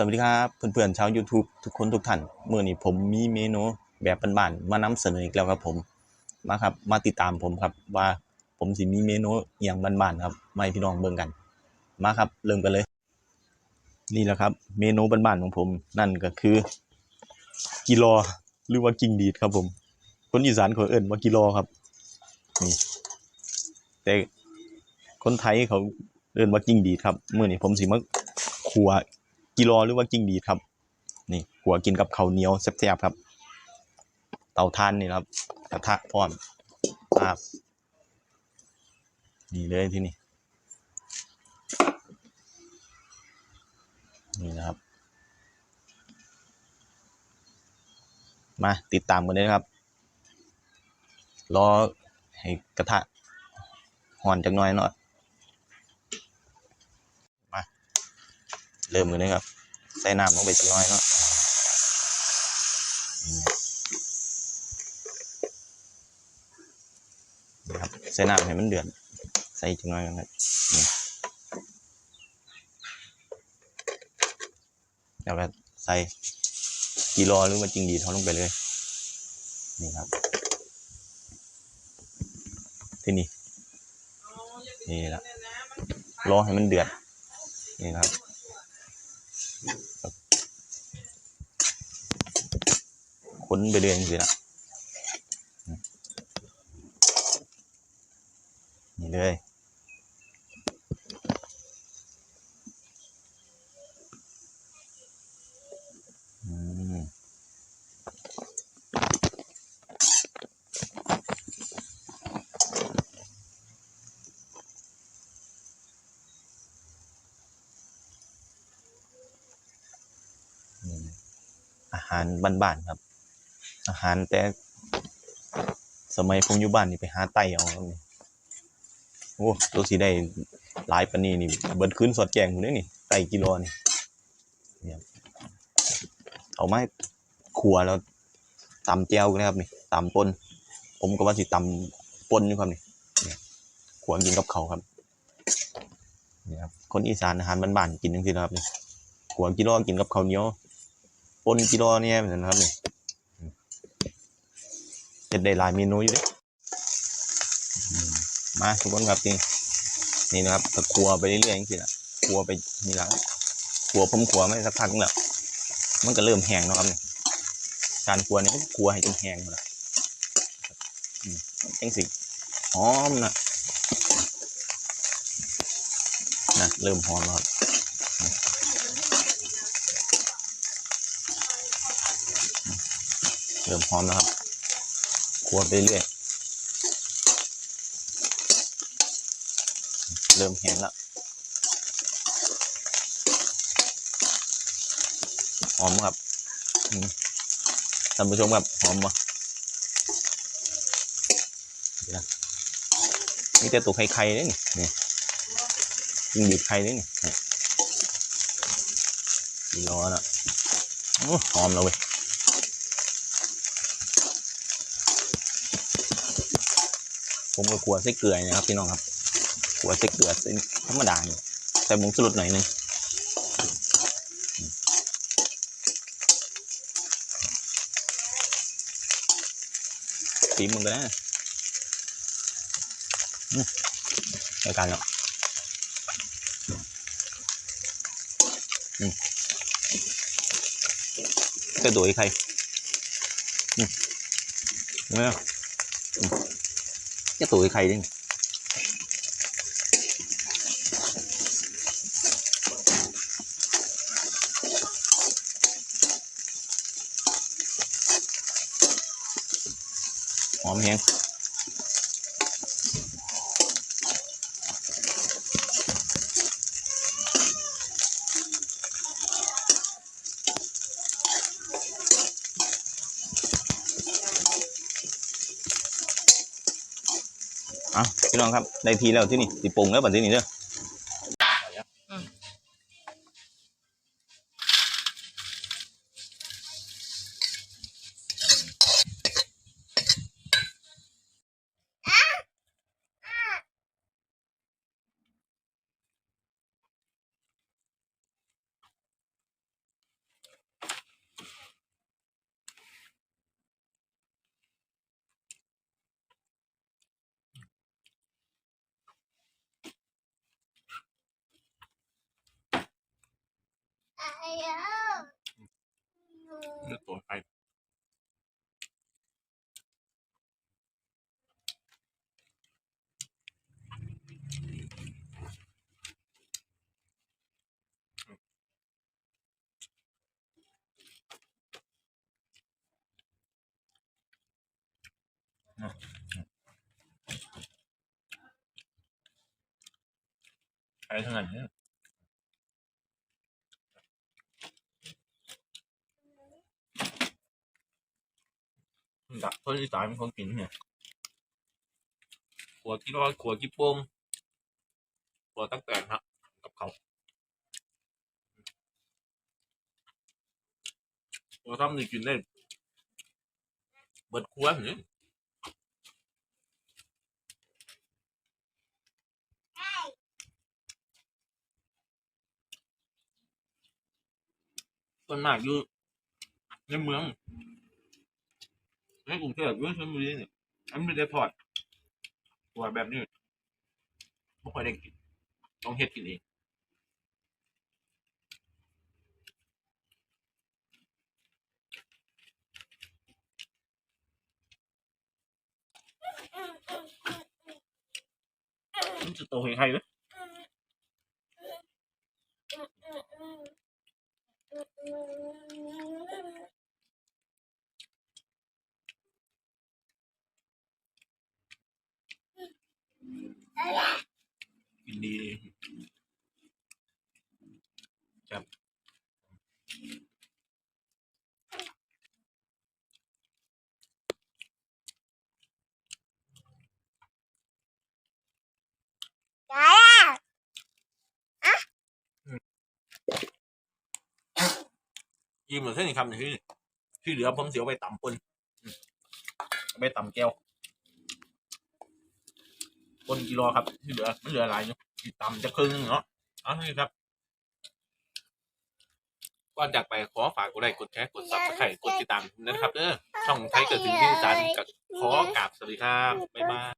สวัสดีครับเพื่อนๆชาว YouTube ทุกคนทุกท่านเมื่อนี้ผมมีเมนูแบบบ้านๆมานำเสนออีกแล้วครับผมมาครับ มาติดตามผมครับว่าผมสิมีเมนูอย่างบ้านๆครับมาให้พี่น้องเบิ่งกัน มาครับเริ่มกันเลย นี่แหละครับ เมนูบ้านๆของผมนั่นก็คือ กิโลหรือว่ากิ้งดีดครับผมคนอีสานเขาเอิ้นว่ากิโลครับนี่แต่คนไทยเขาเอิ้นว่ากิ้งดีดครับเมื้อนี้ผมสิมาขัว กิโลหรือว่ากิ้งดีครับ นี่หัวกินกับข้าวเหนียวแซ่บๆครับ เตาถ่านนี่ครับกระทะพร้อมครับนี่เลยที่นี่นี่นะครับ มาติดตามกันเลยครับ รอให้กระทะห่อนจักหน่อยเนาะมา เริ่มกันเลยครับ ใส่น้ำลงไปจักน่อยเนาะนี่ครับใส่น้ำให้มันเดือด ใส่จักน่อยกันครับนี่แล้วก็ใส่กีรอหรือว่าจิงดีเขาลงไปเลย นี่ครับ ที่นี่นี่แหละรอให้มันเดือด นี่ครับ ค้นไปเรื่อยจริงๆละนี่เลยอืมอาหารบ้านๆครับ อาหารแต่สมัยผมอยู่บ้านนี่ไปหาไต่เอาครับนี่โอ้ตัวสีได้หลายปานนี้นี่เบิดคืนสอดแจงผมเลยนี่ไต่กิโลนี่เนี่ยเอาไมาขัวแล้วตำแจ่วกันนะครับนี่ตำปนผมก็ว่าสิตำปนอยู่ครับนี่เนี่ยขัวกินกับเขาครับนี่ครับคนอีสานอาหารบ้านๆกินจังซี่นครับนี่ขัวกิโลกินกับข้าวเหนียวปนกิโลเนี่ยเหมือนกันครับนี่ เฮ็ดได้หลายเมนูอยู่เด้อืมมาทุกคนครับนี่นี่นะครับก็ครัวไปเรื่อยๆจริงๆนะครัวไปนี่แล้วครัวผมครัวไม่สักพักนึงแล้วมันก็เริ่มแห้งเนาะครับนี่การครัวนี่ก็ครัวให้จนแห้งหมดแล้วอืมจังสิหอมนะนะเริ่มหอมแล้วครับเริ่มหอมแล้วครับ คั่วไปเรื่อย เริ่มแห้งล้วหอมครับท่านผู้ชมครับหอมปะเดี๋ยวนะนี่แต่ตัวไข่ไข่เลยนี่นี่ยิงบีบไข่เลยนี่นี่ร้อนอะหอมแล้วเว้ย ผมก็ขัวใส่เกลือนะครับพี่น้องครับขัวใส่เกลือเป็นธรรมดาเนี่ยใส่ผงชูรสหน่อยหนึงตีมึงก็ได้อืมใช้การแล้วอืมกระโดดใครอืมเนี่ยอืม จะตุ๋ยใครดิหอมเห้ง อะพี่น้องครับได้ทีแล้วที่นี่ติปรุงแล้วบัดที่นี่เด้อ เลือกตัวใครใครเท่านั้นเนี่ยดัก คนอีสานเป็นคนกินเนี่ยขัวกี่ร้อยขัวกี่โป้งขัวตั้งแต่ฮะกับเขาขัวทำนี่กินได้เบิดครัวเนี่ยส่วนมากอยู่ในเมือง ในกรุงเทพหรือชลบุรีเนี่ยอันไม่ได้ทอดตัวแบบนี้ไม่ค่อยได้กิน ต้องเฮ็ดกินเองมันจะโตให้ใครเลย กินดีครับยิ้มเหมือนเส้นอีกคำหนึ่งที่ที่เหลือผมเสียวไปต่ำปนอืมเอาไปต่ำแก้ว คนกิโลครับ ที่เหลือไม่เหลืออะไรเนาะที่ต่ำจะครึ่งเนาะเอางี้ครับก่อนจากไปขอฝากกดไลค์กดแชร์กดซับสไครต์กดติดตามนะครับเด้อช่องไทยเกิดถึงที่จานกับขอกราบสวัสดีครับบ๊ายบาย